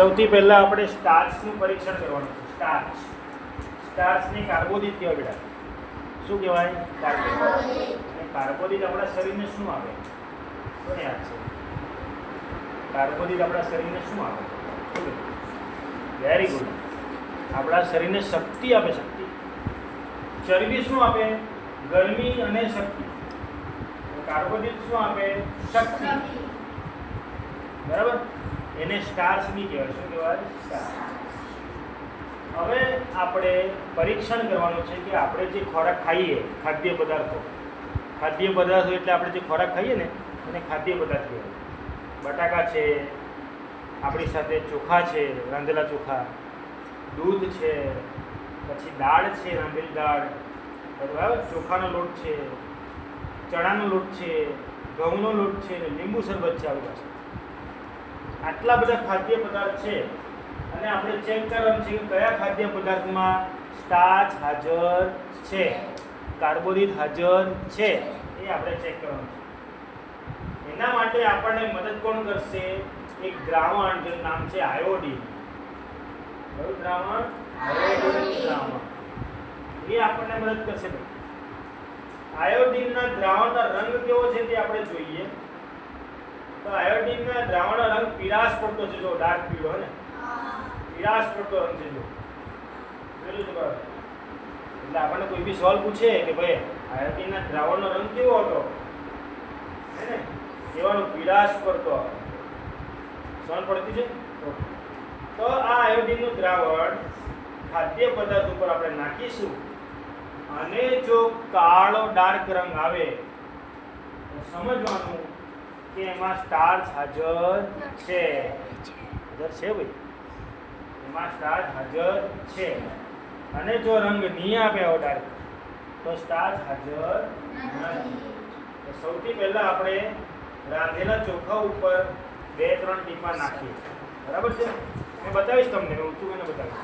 સૌથી પહેલાં આપણે સ્ટાર્ચનું પરીક્ષણ કરવાનું છે. સ્ટાર્ચ. સ્ટાર્ચને કાર્બોદિત કહેવાય બેટા. શું કહેવાય? કાર્બોદિત. કાર્બોદિત આપણા શરીરને શું આપે? કોને યાદ છે કાર્બોદિત આપણા શરીરને શું આપે? વેરી ગુડ આપણા શરીરને શક્તિ આપે, શક્તિ. ચરબી શું આપે? ગરમી અને શક્તિ. કાર્બોદિત શું આપે? શક્તિ. બરાબર? એને સ્ટાર્સ બી કહેવાય. શું કહેવાય? સ્ટાર્ચ હવે આપણે પરીક્ષણ કરવાનું છે કે આપણે જે ખોરાક ખાઈએ, ખાદ્ય પદાર્થો. ખાદ્ય પદાર્થો એટલે આપણે જે ખોરાક ખાઈએ ને, એને ખાદ્ય પદાર્થ કહેવાય. બટાકા છે, આપણી સાથે ચોખા છે, રાંધેલા ચોખા. દૂધ છે, પછી દાળ છે, રાંધેલી દાળ. બરાબર? ચોખાનો લોટ છે, ચણાનો લોટ છે, ઘઉંનો લોટ છે લીંબુ શરબત છે આપણી પાસે આટલા બધા ખાદ્ય પદાર્થ છે. અને આપણે ચેક કરવાનું છે કે કયા ખાદ્ય પદાર્થમાં સ્ટાર્ચ હાજર છે. કાર્બોદિત હાજર છે. એ આપણે ચેક કરવાનું છે. એના માટે આપણને મદદ કોણ કરશે? એક દ્રાવણ, જેનું નામ છે આયોડીન કયું દ્રાવણ? દ્રાવણ. એ આપણને મદદ કરશે. આયોડીનના દ્રાવણનો રંગ કેવો છે તે આપણે જોઈએ. તો આયોડિનના દ્રાવણનો રંગ પીળાશ પડતો છે જો ડાર્ક પીળો હે ને? પીળાશ પડતો રંગ છે જો. જોયેલું છે બરાબર? એટલે આપણને કોઈ બી સવાલ પૂછે કે ભાઈ આયોડિનના દ્રાવણનો રંગ કેવો હતો? હે ને? કેવાનો પીળાશ પડતો સવાલ પડતી છે? તો આ આયોડિનનું દ્રાવણ ખાદ્ય પદાર્થ ઉપર આપણે નાખીશું. અને જો કાળો ડાર્ક રંગ આવે તો સમજવાનું કે એમાં સ્ટાર્ચ હાજર છે. હાજર છે ભાઈ? એમાં સ્ટાર્ચ હાજર છે. અને જો રંગ નહીં આપે ડાર્ક, તો સ્ટાર્ચ હાજર નથી. સૌથી પહેલાં આપણે રાંધેલા ચોખા ઉપર બે, ત્રણ ટીપા નાખીએ. બરાબર છે? મેં બતાવીશ તમને, મેં ઊંચું મને બતાવીશ.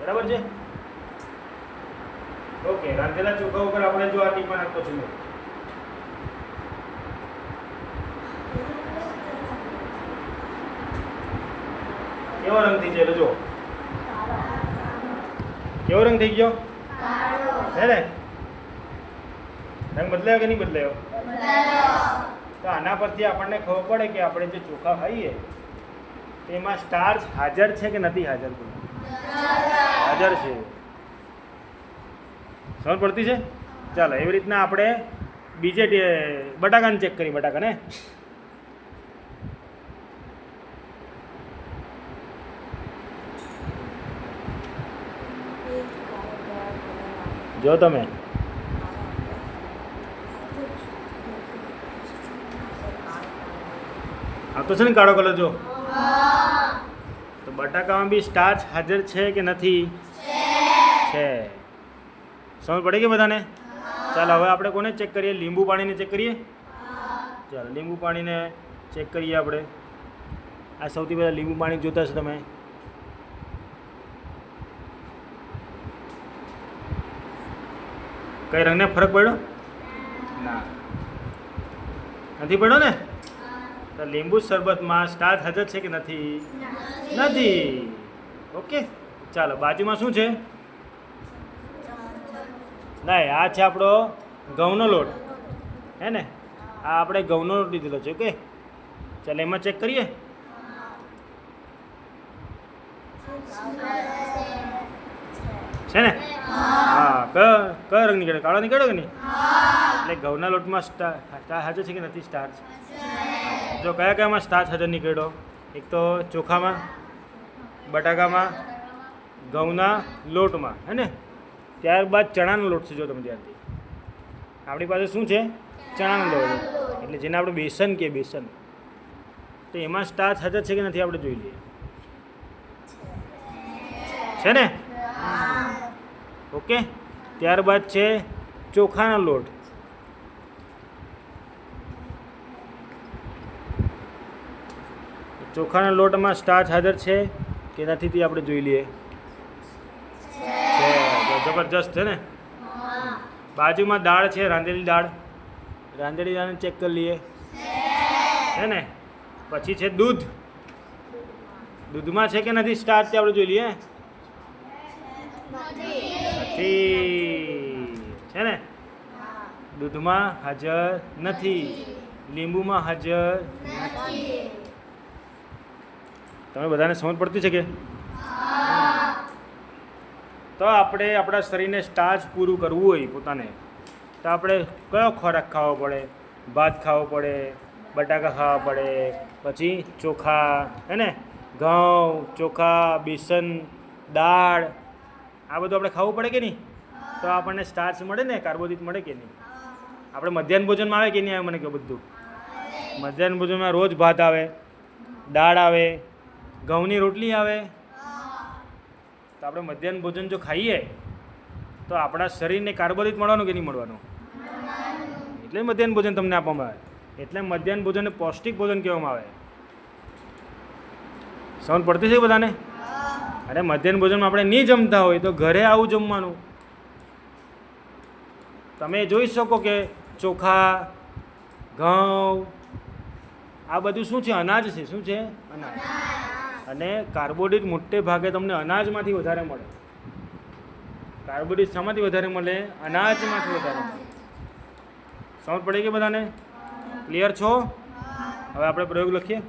બરાબર છે? ઓકે, રાંધેલા ચોખા ઉપર આપણે જો આ ટીપા નાખતો છું મેં. કેવો રંગ થઈ ગયો જો? કેવો રંગ થઈ ગયો? હે ને? રંગ બદલાયો કે નહીં બદલાયો? તો આના પરથી આપણને ખબર પડે કે આપણે જે ચોખા ખાઈએ તેમાં સ્ટાર્ચ હાજર છે કે નથી હાજર? હાજર છે. સમજ પડતી છે? ચાલો એવી રીતના આપણે બીજે બટાકાને ચેક કરી બટાકાને. જો તમે. આ તો છે ને કાળો કલર જો. તો બટાકામાં બી સ્ટાર્ચ હાજર છે કે નથી? છે. સમજ પડે કે બધાને? ચાલો, હવે આપણે કોને ચેક કરીએ? લીંબુ પાણીને ચેક કરીએ? ચાલો, લીંબુ પાણીને ચેક કરીએ આપણે. આ સૌથી પહેલાં લીંબુ પાણી જોતા હશો તમે. કઈ રંગને ફરક પડ્યો? ના. નથી પડ્યો ને? તો લીંબુ શરબતમાં સ્ટાર્ચ હાજર છે કે નથી? નથી. ઓકે ચાલો બાજુમાં શું છે? ના આ છે આપણો ઘઉંનો લોટ. હે ને? આ આપણે ઘઉંનો લોટ લીધેલો છે ઓકે? ચાલો એમાં ચેક કરીએ. છે ને? હા, કયો કયો રંગ નીકળે કાળો નીકળ્યો કે નહીં? એટલે ઘઉંના લોટમાં સ્ટાર સ્ટાર હાજર છે કે નથી સ્ટાર્ચ જો કયા કયામાં સ્ટાર હાજર નીકળ્યો? એક તો ચોખામાં, બટાકામાં, ઘઉંના લોટમાં, હે ને? ત્યારબાદ ચણાનો લોટ છે જો તમે ત્યારથી આપણી પાસે શું છે? ચણાનો લોટ. એટલે જેને આપણે બેસન કે બેસન. તો એમાં સ્ટાર્ચ હાજર છે કે નથી આપણે જોઈ લઈએ. છે ને? ઓકે? ત્યારબાદ છે ચોખાનો લોટ. ચોખાના લોટમાં સ્ટાર્ચ હાજર છે? કે નથી તે આપણે જોઈ લઈએ. જબરજસ્ત છે ને? બાજુમાં દાળ છે, રાંધેલી દાળ. રાંધેલી દાળને ચેક કરી લઈએ. છે ને? પછી છે દૂધ. દૂધમાં છે કે નથી? સ્ટાર્ચ તે આપણે જોઈ લઈએ. નથી. છે ને? દૂધમાં હાજર નથી. લીંબુમાં હાજર નથી. તમે બધાને સમજ પડતી છે કે? તો આપણે આપણા શરીરને સ્ટાર્ચ પૂરું કરવું હોય પોતાને, તો આપણે કયો ખોરાક ખાવો પડે? ભાત ખાવો પડે, બટાકા ખાવા પડે, પછી ચોખા, હે ને? ઘઉં, ચોખા, બેસન, દાળ આ બધું આપણે ખાવું પડે કે નહીં? તો આપણને સ્ટાર્ચ મળે ને કાર્બોદિત મળે કે નહીં? આપણે મધ્યાહન ભોજનમાં આવે કે નહીં આવે? મને કહો બધું. મધ્યાહન ભોજનમાં રોજ ભાત આવે, દાળ આવે, ઘઉંની રોટલી આવે. તો આપણે મધ્યાહન ભોજન જો ખાઈએ, તો આપણા શરીરને કાર્બોદિત મળવાનું કે નહીં મળવાનું? એટલે મધ્યાહન ભોજન તમને આપવામાં આવે. એટલે મધ્યાહન ભોજનને પૌષ્ટિક ભોજન કહેવામાં આવે. સમજ પડતી છે બધાને? અરે મધ્યાહન ભોજનમાં આપણે નહીં જમતા હોય તો ઘરે આવું જમવાનું. તમે જોઈ શકો કે ચોખા ઘઉં આ બધું શું છે? અનાજ છે. શું છે? અનાજ. અને કાર્બોડિટ મોટે ભાગે તમને અનાજમાંથી વધારે મળે. કાર્બોડિટ શામાંથી વધારે મળે? અનાજમાંથી વધારે મળે. સમજ પડી ગઈ બધાને? ક્લિયર છો? હવે આપણે પ્રયોગ લખીએ.